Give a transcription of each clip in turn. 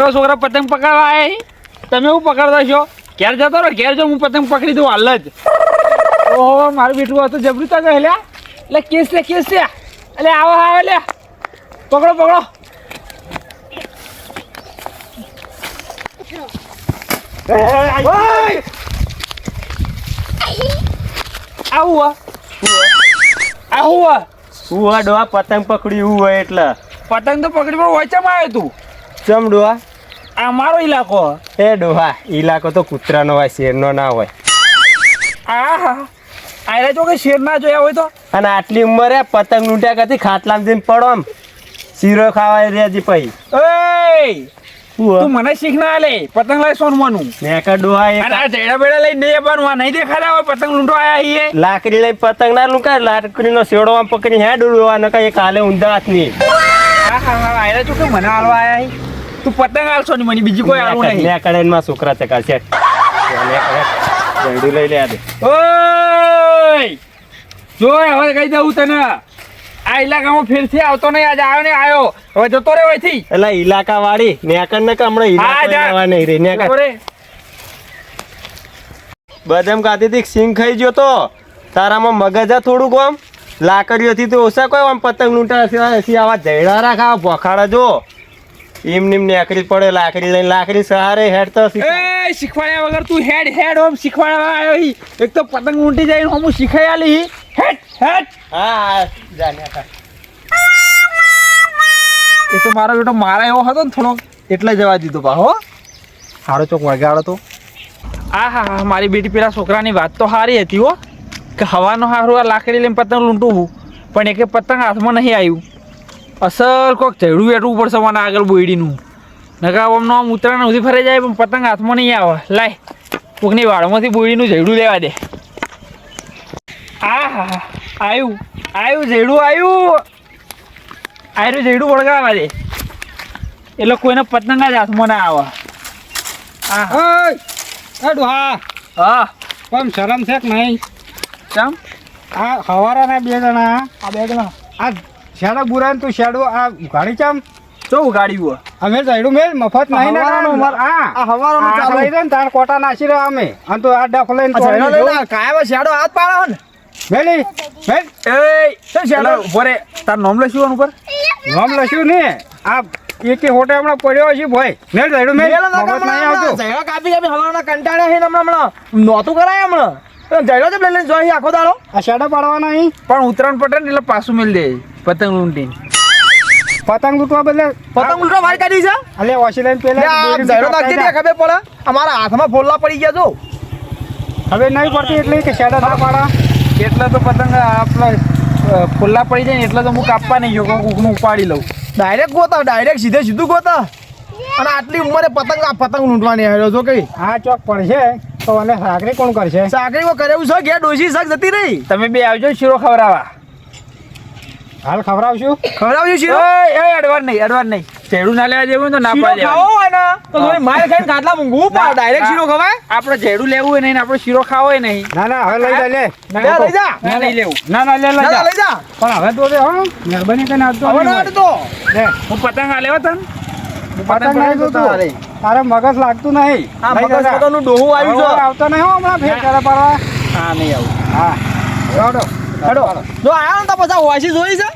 છોકરા છોકરા પતંગ પકડવા આવે તમે હું પકડતા છો? ઘેર જતો રહો ઘેર જો હું પતંગ પકડી દઉં હાલ જ. ઓહો મારું બેટું હતું જબરું તો ગયેલા એટલે કેસ લે કેસ લે. એટલે આવો આવે લે. પકડો પકડો! આવું. આવું હું. પતંગ પકડ્યું હોય એટલે. પતંગ તો પકડી પણ વચમાં આવ્યો તું? ચમ ડોહા? આ મારો ઇલાકો એ ડોહા ઈલાકો તો કૂતરાનો હોય શેરનો ના હોય. આ આયરા જો કે શેર ના જોયા હોય તો? અને આટલી ઉંમરે પતંગ લૂંટ્યા કરતી ખાટલામાં જઈને પડો આમ. શીરો ખાવા રેજી પછી એય તું મને શીખ ના લે. પતંગ લઈ સોનવાનું મેં કા ડોહા એ આ જૈડા બેડા લઈને નહીં બનવા આ નહીં દેખાતા હોય પતંગ લૂંટો આયા હી લાકડી લઈ પતંગ ના લૂંકા લાકડીનો શેડો આમ પકડી હે ડોહા નકા કાલે હાલે ઊંધા હાથની. હા હા હા આયરા જો કે મને હાલવા આયા હી. તું પતંગ આલશો ને મને બીજી કોઈ આલું નહીં. મેં કડે માં છોકરા ચકા છે જયડું લઈ લે આ દે. ઓય! જો હવે કહી દઉં તને. આ ઇલાકામાં ફેરથી આવતો નહીં આજે આવ્યો ને આવ્યો. હવે જતો રે અહીંથી. એટલે ઇલાકા વાળી નેકર ને હમણાં. લેવા નહીં રે નેકર બદામ ખાતી હતી સિંગ ખાઈ ગયો તો? તારામાં મગજ થોડુંક આમ લાકડીઓથી તો ઓછા કોઈ આમ પતંગ લૂંટા સિવાય આવા જયડા રાખા ભોખાડા જો. એમ ને નેકરી પડે લાકડી લઈને લાકડી સહારે હેડ તો એ શીખવાડ્યા વગર તું હેડ હેડ હોમ શીખવાડવા આવ્યો હી. એક તો પતંગ ઊંટી જાય હું શીખાઈ આલી હી. હેડ હેડ. હા હા એ તો મારો બેટો મારા એવો હતો ને થોડોક. એટલે જવા દીધો પા હો. હારો ચોક વગાડો તો. આ હા હા મારી બેટી પેલા છોકરાની વાત તો સારી હતી હો. કે હવાનો હારું આ લાકડી લઈને પતંગ લૂંટું હું પણ એકે પતંગ હાથમાં નહીં આવ્યું. અસલ કોક ચડું બેઠવું પડશે મને આગળ બોયડીનું. નકા આમનો આમ ઉતરાણ સુધી ફરી જાય પણ પતંગ હાથમાં નહીં આવે. લાય કોકની વાળમાંથી બોયડીનું ઝેડું લેવા દે. આ હા આવ્યું આવ્યું ઝેડું આવ્યું આયરું ઝેડું વળગાવા દે. એટલે કોઈને પતંગ જ હાથમાં ના આવે. હા હા. કોમ શરમ છે કે નહીં? ચમ આ હવારાના બે જણા આ બે જણા. આ શેડો બુરા તું શેડો આ ગાડી ચમ? ચો ઉગાડ્યું અમે જઈડું મેલ મફત નહીં ને હવારાનું કામ. આ. આ ચાલુ. લઈ દે ને તાણ કોટા નાસી રહ્યો અમે. અને તો આ ડફ લઈને. કાયમ શેડો હાથ પાડો ને? મેલી મેલ. એ તો શેડો? ભરે તાર નામ લખ્યું ઉપર નામ લખ્યું ને? આ એક હોટે હમણાં પડ્યો છે ભાઈ. મેલ જઈડું મેલ. મફત નહીં આવતું. જયડો કાપી કાપી હવાના કંટાળ્યા છે હમણાં હમણાં. નહોતું કરાય હમણાં. જયડો છે લઈને જોઈ આખો દાડો. આ શેડો પાડવાના અહીં? પણ ઉત્તરાયણ પટે ને એટલે પાછું મેલ દે. પતંગ લૂંટી પતંગ લૂંટવા બદલે પતંગ લૂંટવા મારી કાઢી છે. અલે ઓછી લઈને પેલા નાખી દે ખબર પડે. અમારા હાથમાં ફોલ્લા પડી ગયા જો. હવે નહીં પડતી એટલે કે શેડો ના પાડા. એટલે તો પતંગ આપણા ફોલ્લા પડી જાય ને એટલે તો હું કાપવા નહીં ગયો કોકનું ઉપાડી લઉં. ડાયરેક્ટ ગોતા ડાયરેક્ટ સીધે સીધું ગોતા. અને આટલી ઉંમરે પતંગ આ પતંગ લૂંટવાની આવ્યો છો કઈ હા ચોક પડશે. તો અને સાકરી કોણ કરશે? સાંકળીમાં કરેવું છે? ઘેર ડોસી શાક જતી રહી તમે બે આવજો શીરો ખવડાવવા. હાલ ખવડાવશું? ખવડાવજો શીરો. એ ઓય અડવાન નહીં અડવાન નહીં. ચેડું ના લેવા જેવું તો ના શીરો ખાવો. હોય ને તો થોડી માર ખાઈને ખાટલા મૂંઘવું પા ડાયરેક્ટ શીરો ખવાય? આપણે ચેડું લેવું હોય નહીં આપણે શીરો ખાવો હોય નહીં. ના ના હવે લઈ જા લે. ના લઈ જા. ના લઈ લેવું. ના ના લે લઈ જા. પણ હવે તો હો. મહેરબાની કરીને આપજો હવે ના. તો લે હું પતંગ આ લેવા તને. પતંગ નહીં જોતું. તારે મગજ લાગતું નહીં. હા મગજ પોતાનું ડોહું આવ્યું છે આવતો નહીં હો હમણાં ફેર કરે પડવા. હા નહીં આવું. હા. હેડો હેડો જો આયો ને તો પછી વાસી જોઈ છે.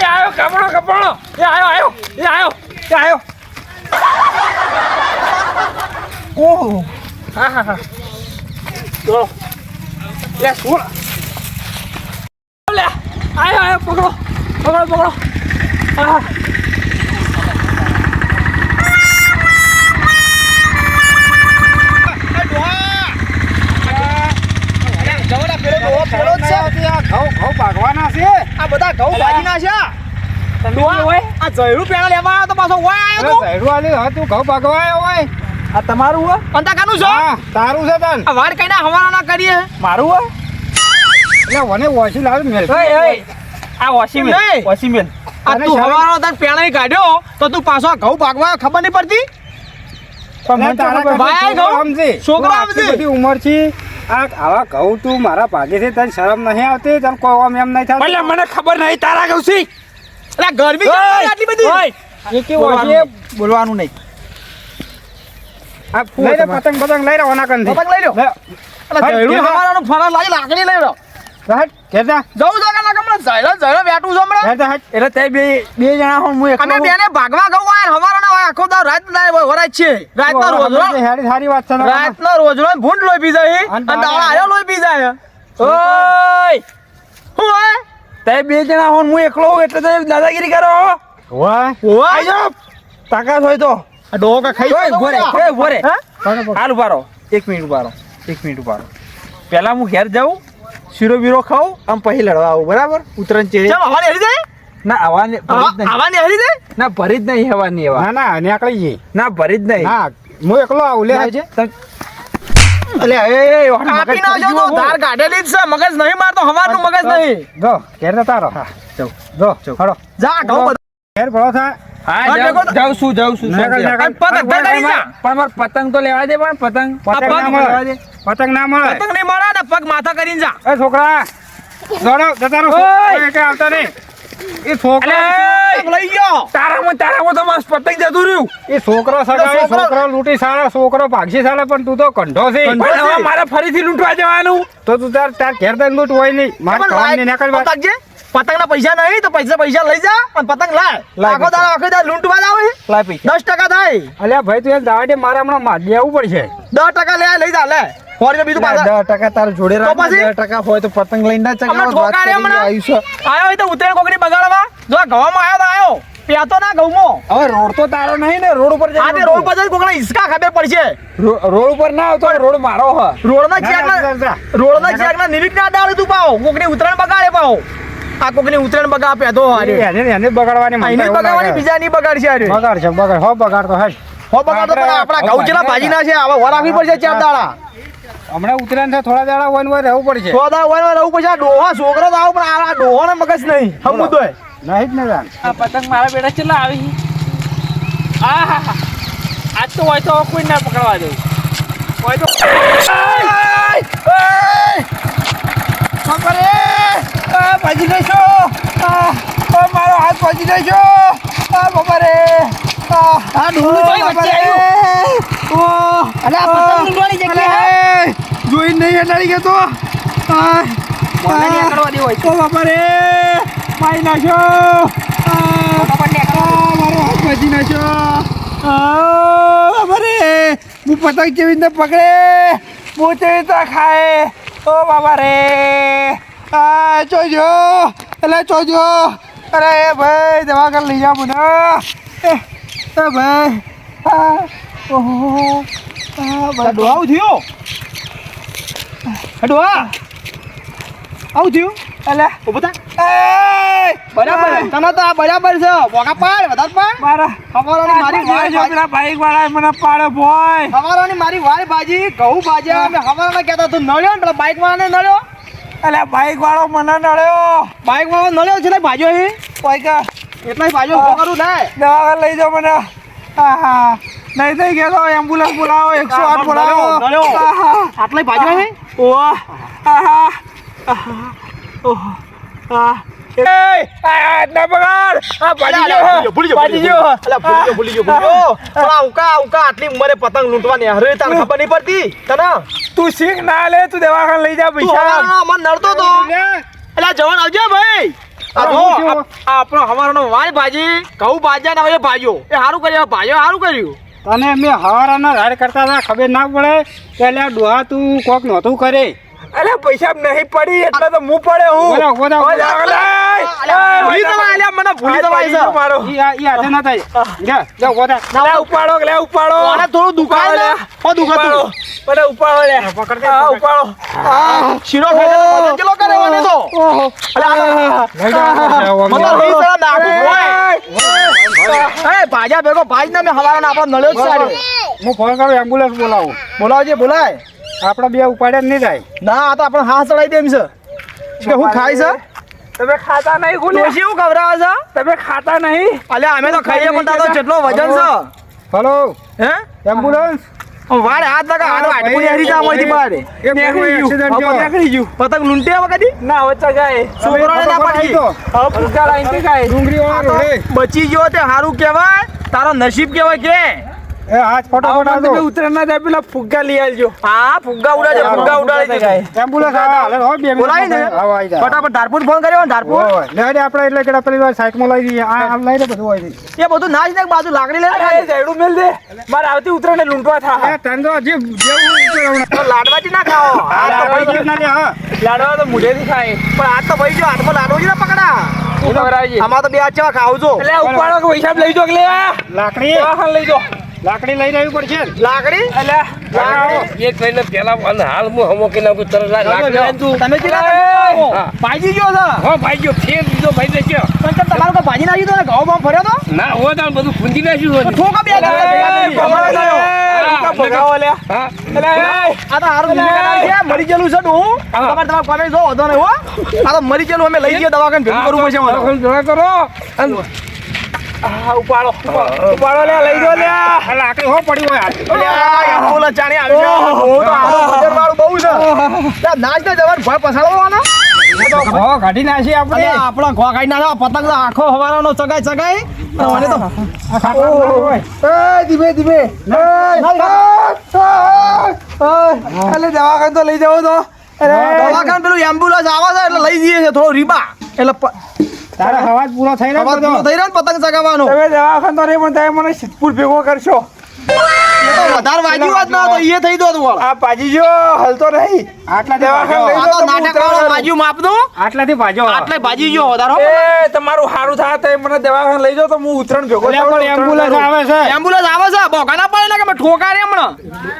એ આયો કપડો કપડો. એ આયો આયો એ આયો એ આયો. ઓહો. હા હા હા. લે શું? લે આયો આયો પકડો. પકડો પકડો. જ છે આ ઘઉં ઘઉં પાકવાના છે આ બધા ઘઉં ભાજી નાખ્યા તમે હોય આ જયડું પેણા લેવા આવ્યો તો પાછો અરે આવ્યો ઝાયડું આલી હવે તું ઘઉં આવ્યો હોય આ તમારું હોય તો છે હા તારું છે તન આ વાર કઈને હવાના ના કરીએ મારું હોય એટલે મને. વોશી લાવ મેલ આ વોશિંગ મેલ. વોશિંગ મેલ આ તને તું હવાનો તાર પેણાઈ કાઢ્યો તો તું પાછો ઘઉ ઘઉં પાકવા ખબર નહીં પડતી? છોકરા ઘઉં? ઉંમર છે આ આવા ઘઉં તું મારા ભાગે છે તને શરમ નહીં આવતી? તને કોઈ આમ એમ નહીં થાય એટલે મને ખબર નહીં તારા કહું છે અલા ગરમી આટલી બધી? બોલવાનું નહીં. આ લઈ પતંગ પતંગ લઈ રહ્યો. પતંગ લઈ રહ્યો લે. અલા હટ, જયડું ઘેર જા. હવારાનું ફરા લાગી લાકડી લઈ લો. હટ, જવું તો કે લાગે હમણાં ઝયલો ઝયલો બેઠું છું હમણાં હટ. એટલે તે બે બે જણા હું હું એકલો અમે. બેને ભાગવા હોય હવારાના હોય આખો દાવ રાત ના વરાય છે આપણે હેરી સારી વાત છે ને. રાતનો રોજનો ભૂંડ પી જાય અને આયો પી જાય ઓય હું તે બે જણા હું હું એકલો એટલે દાદાગીરી કરો. હોય આઈ જાઓ. તાકાત હોય તો આ ડોકા ખાઈ ઓય, જતો ઊભો રે, બધા. ઓય, ઊભો રે. હા? પાડો, પાડો. હાલ ઊભા એક મિનિટ ઉભારો એક મિનિટ ઉભારો પહેલા હું ઘેર જાઉં શીરો બીરો ખાવ આમ પછી લડવા આવું બરાબર? ઉતરણ ચેડે હવાની હરી જાય? ના હવા ને નહીં. હવાની હરી જાય? ના ભરી જ નહીં હવાની હવા ના ના આકળી જઈ ના ભરી જ નહીં. ના હું એકલો આવું લે. આજે અલે એ એ વાહ, મગજ કાપી નાખજો તો ધાર કાઢેલી જ છે. મગજ નહીં મારતો હવાનું મગજ નહીં. જો ઘેર તારો હા. જો જાઉં. હળો. જા ઘઉં બધા. ઘેર ભળો થા. હા હા, જાઉં- છું જાઉં છું જા. પણ પતંગ તો લેવા દે પણ પતંગ. પતંગ લેવા દે. પતંગ ના મળે. પતંગ નહીં મળે ને પગ માથા કરીને જા. એ છોકરા દોડો જતા રહો કે આવતા નહીં. એ છોકરા લઈ ગયો. તારામાં તારામાં તો માસ પતંગ જતું રહ્યું. એ છોકરો સગાવે છોકરો- લૂંટી સારા છોકરો ભાગશી સારા પણ તું તો કંઢો છે. મારે ફરીથી લૂંટવા જવાનું. તો તું તાર તાર ઘેર તને લૂંટ હોય નહીં. મારે પણ કામ નહીં લાય, પતંગ પતંગના પતંગ ના પૈસા નહીં તો પૈસા પૈસા લઈ જા અને પતંગ લાય. લાખો દાડા આખો દાડા લૂંટવા આવે લાય પૈસા. દસ ટકા થાય. અલ્યા ભાઈ તું એ દાવા દે મારે હમણાં માં લેવું પડશે. દસ ટકા લે લઈ જા લે. ફોરી બીજું પાછા. 10 ટકા તાર જોડે રાખ પછી? દસ ટકા હોય તો પતંગ લઈને ના ચગાવો વાત કરી આયુષ આયો તો ઉતરેણ કોકડી બગાડવા. જો ગવામાં આયો તો આયો પ્યાતો ના ઘઉંમાં હવે રોડ તો તારો નહીં ને રોડ ઉપર આ તે રોડ પર જઈને કોકને હિસકા ખબર પડશે. રોડ ઉપર ના આવતો રોડ મારો હ રોડ ના ચેક ના. રોડ ના. ચેક ના નિરીક ના ડાળ તું પાવ. કોકની ઉતરણ બગાડે પાવ. આ કોકની ઉતરણ બગાડ પ્યાતો હારે એને એને બગાડવાની મને બગાડવાની બીજા ની બગાડશે હારે બગાડ છે બગાડ હો બગાડ તો હેડ હો બગાડો પણ આપણા ઘઉં ચેલા ભાજી ના છે હવે વર રાખવી પડશે ચાર દાડા. હમણાં ઉતરાયણ છે થોડા દાડા વન વન રહેવું પડશે. થોડા દાડા વર રહેવું પડશે. આ ડોહા છોકરો તો આવો પણ આ ડોહો ને મગજ નહીં. હમું તો નહીં જ ને આ પતંગ મારા બેટા કેટલા આવી. આ હા હા. આજ તો હોય તો કોઈ ના પકડવા દઉં. હોય તો ભાજી દેશો મારો હાથ ભાજી દેશો બાબા રે આ ડોહું તોય વચ્ચે આવ્યું. અલા પતંગ લૂંટવાની જગ્યાએ જોઈ નહીં અડાડી ગયો તો? મને કરવા દેવો ઓ બાપા રે. મારી નાખ્યો મારો હાથ ભાજી નાખ્યો બાપા રે. હું પતંગ કેવી રીતે પકડે? હું કેવી રીતે ખાય. ઓ બાપા રે. આ જોજો એટલે જોજો અરે ભાઈ દવાખાને લઈ જાઓ મને. એ ભાઈ ઓહો ડોહા આવું થયું? ડોહા આવું થયું? એટલે ઊભું થા. બરાબર. તને તો આ બરાબર છે. બોકા પાડ વધારે પાડ. મારા. હવારોની મારી વાય ભાજી. પેલા બાઈક વાળા મને પાડે ભોય. હવારોની મારી વાય ભાજી ઘઉં ભાજ્યા અમે કહેતા તું નળ્યો ને પેલા બાઈક વાળાને નળ્યો? એટલે બાઈક વાળો મને નડ્યો બાઈક વાળો નળ્યો છે ને ભાજ્યો એ પૈકા એટલા પાછો કરું થાય દવાખાને લઈ જાઓ મને. આહા. નહીં થઈ ગયો તો એમ્બ્યુલન્સ બોલાવો એકસો આઠ બોલાવો. આટલા ભાજ્યો હે ઓહ. આહા. ઓહ. આ ના આટલી ઉંમરે પતંગ લૂંટવાની. હરે તને ખબર નહીં પડતી? તને? તું શીખ ના લે તું દવાખાને લઈ જા પૈસા. નડતો તો. એટલે જવાન આવજો ભાઈ. આ જો આપણો હવારનો વાય ભાજી. ઘઉં ભાજ્યા ને હવે ભાજ્યો. એ સારું કર્યું ભાજ્યો સારું કર્યું. તને મેં હવારાના રાડ કરતા હતા ખબર ના પડે. પહેલાં ડોહા તું કોક નહોતું કરે. અલે પૈસા નહીં પડી એટલે તો હું પડે હું. ભૂલી મને ભૂલી હાથ જવાય ભાજી ગયો છે. મારો ઈ આ- ના થાય. જા જા ઊભો લે ઉપાડો લે ઉપાડો. કોને થોડું દુખાય ને? ઓ, દુખાતું. મને ઉપાડો લે. પકડ દે, ઉપાડો. શીરો ખાઈ તો કરે મને તો? અલ્યા, મને વગર. નાખું હોય. એ, ભાજા ભેગો ભાઈ ને મેં હવારના આપણો નળ્યો જ સારો. હું ફોન કરું એમ્બ્યુલન્સ બોલાવું. બોલાવજે બોલાય. આપણે બે ઉપાડ્યા નહીં થાય. ના આ તો આપણે હાથ ચડાવી દેમ છે. કે હું ખાઈ છે? તમે ખાતા નહીં ગુલે ડોશી હું ખવડાવે છે? તમે ખાતા નહીં? અલ્યા અમે તો ખાઈએ પણ તારો જેટલો વજન છે. હલો? હે? એમ્બ્યુલન્સ? વારે હાથ લગા હાથ આટકુની હરી જા મોઈથી બહાર. નીકળી ગયું. પતંગ લૂંટે હવે કદી? ના વચ્ચે ચગાય છોકરાને ના પડી. તો. હવે ફુગ્ગા લાઈન કે ગાય. ડુંગળી વાળો. બચી ગયો તે સારું કહેવાય. તારો નસીબ કહેવાય કે. એ આજ ફટાફટ આવજો. તમે ઉતરે ના જાય પેલા ફુગ્ગા લઈ આવજો હા ફુગ્ગા ઉડાડે ફુગ્ગા ઉડાડી દે એમ્બ્યુલન્સ આવે, હાલે, હો, બે મિનિટ ને. ફટાફટ ધારપુર ફોન કર્યો ને ધારપુર? હોય, હોય. લે, લે, આપણે એટલે કે પેલી વાર સાઈડમાં લઈ દઈએ આ- આમ લઈ લે બધું હોય. એ બધું નાચ ને બાજુ લાકડી લે. ખાલી જયડું મેલ દે. મારે આવતી ઉતરાયણ લૂંટવા થા. એ તને તો હજી જેવું. તો લાડવાથી ના ખાઓ. આ તો ભાઈ ભાઈ ના લે, હા. લાડવા તો મુઢેથી ખાય. પણ આ તો ભાઈ જો હાથમાં લાડવો છે ને પકડા. આમાં તો બે હાથ ચેવા ખાવ છો એટલે ઉપાડો કે પૈસા લઈ જો કે લે લાકડી. લઈ જો લાકડી લઈ રહેવી પડશે. લાકડી એટલે એક લઈને પેલા અને હાલ હું હમો કે નાખું તરત લાકડી તમે કે હા. ભાજી ગયો છે હા ભાઈ ગયો ફેર દીધો ભાઈ દે ગયો. પણ તમારું કોઈ ભાજી નાખી દો ને ઘઉં માં ફર્યો તો ના હોય તો બધું ફૂંદી નાખ્યું હોય. ઠોકા બે. હા. હા. તો મરી ગયેલું છે ડોહું. તમારે તમારે કોને જો વાંધો નહીં હો આ તો મરી ગયેલું અમે લઈ ગયા દવાખાને ભેગું કરવું પડશે કરો ઉપાડો ઉપાડો લે લઈ જો લે લાકડી હો પડી હોય હાથ. અલ્યા, એમ્બ્યુલન્સ આવી છે. બહુ તો હારું બજારવાળું બહુ છે. ત્યાં નાચ ને જવાનું ભય પછાડવાનો. હો, કાઢી નાખી આપણે. આપણા ઘોડા કાઢી નાખો. પતંગ આખો હવાનો ચગાય મને તો. એ, ધીમે ધીમે એટલે દવાખાને તો લઈ જાવ તો દવાખાન પેલું એમ્બ્યુલન્સ આવે છે એટલે લઈ જઈએ છે થોડો રીબા એટલે તારે હવાજ પૂરો થઈ રહ્યો હવાજ પૂરો થઈ રહ્યો પતંગ ચગાવવાનો? તમે દવાખાન તો નહીં પણ તમે મને સિદ્ધપુર ભેગો કરશો. વધારે વાગ્યું વાત ના તો એ થઈ દો તું આ પાજી જો હલતો નહીં. આટલા દવાખાને. લઈ તો નાટક વાળો વાગ્યું માપનું આટલાથી ભાજો. આટલે ભાજી જો વધારો એ તમારું સારું થાય તો મને દવાખાન લઈ જાવ તો હું ઉતરણ ભેગો પણ એમ્બ્યુલન્સ. આવે છે. એમ્બ્યુલન્સ આવે છે? બોકાના પડે મેં ઠોકારે હમણાં?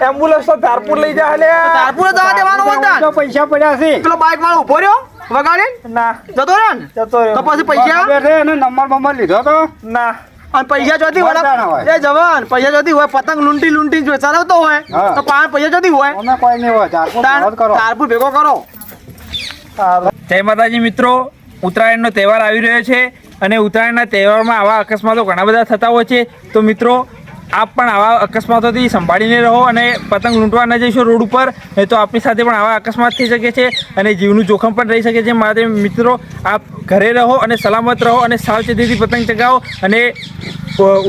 એમ્બ્યુલન્સ તો ધારપુર લઈ જા લે. ધારપુર જવા દેવાનું પૈસા પડ્યા છે. પેલો બાઇક વાળો ઊભો રહ્યો? વગાડે? ના. જતો રહ્યો ને? જતો તો પછી પૈસા? ખબર છે નંબર બંબર લીધો તો? ના. અને પૈસા જોતી હોય. એ જવાન પૈસા જોતી હોય પતંગ લૂંટી લૂંટી જો ચલાવતો હોય. તો પાંચ પૈસા જોતી હોય. અમે કોઈ નહીં હોય ચાર તાર- પાંચ કરો. તારપુર ભેગો કરો. જય માતાજી મિત્રો ઉત્તરાયણનો તહેવાર આવી રહ્યો છે અને ઉત્તરાયણના તહેવારમાં આવા અકસ્માતો ઘણા બધા થતા હોય છે. તો મિત્રો આપ પણ આવા અકસ્માતોથી સંભાળીને રહો અને પતંગ લૂંટવા ન જઈશો રોડ ઉપર, નહીં તો આપની સાથે પણ આવા અકસ્માત થઈ શકે છે અને જીવનું જોખમ પણ રહી શકે છે. માટે મિત્રો, આપ ઘરે રહો અને સલામત રહો અને સાવચેતીથી પતંગ ચગાવો અને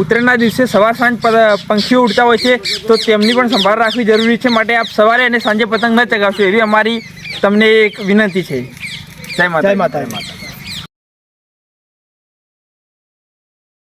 ઉત્તરાયણના દિવસે સવાર સાંજ પંખીઓ ઉડતા હોય છે, તો તેમની પણ સંભાળ રાખવી જરૂરી છે. માટે આપ સવારે અને સાંજે પતંગ ન ચગાવશો એવી અમારી તમને એક વિનંતી છે. જય માતા જય માતા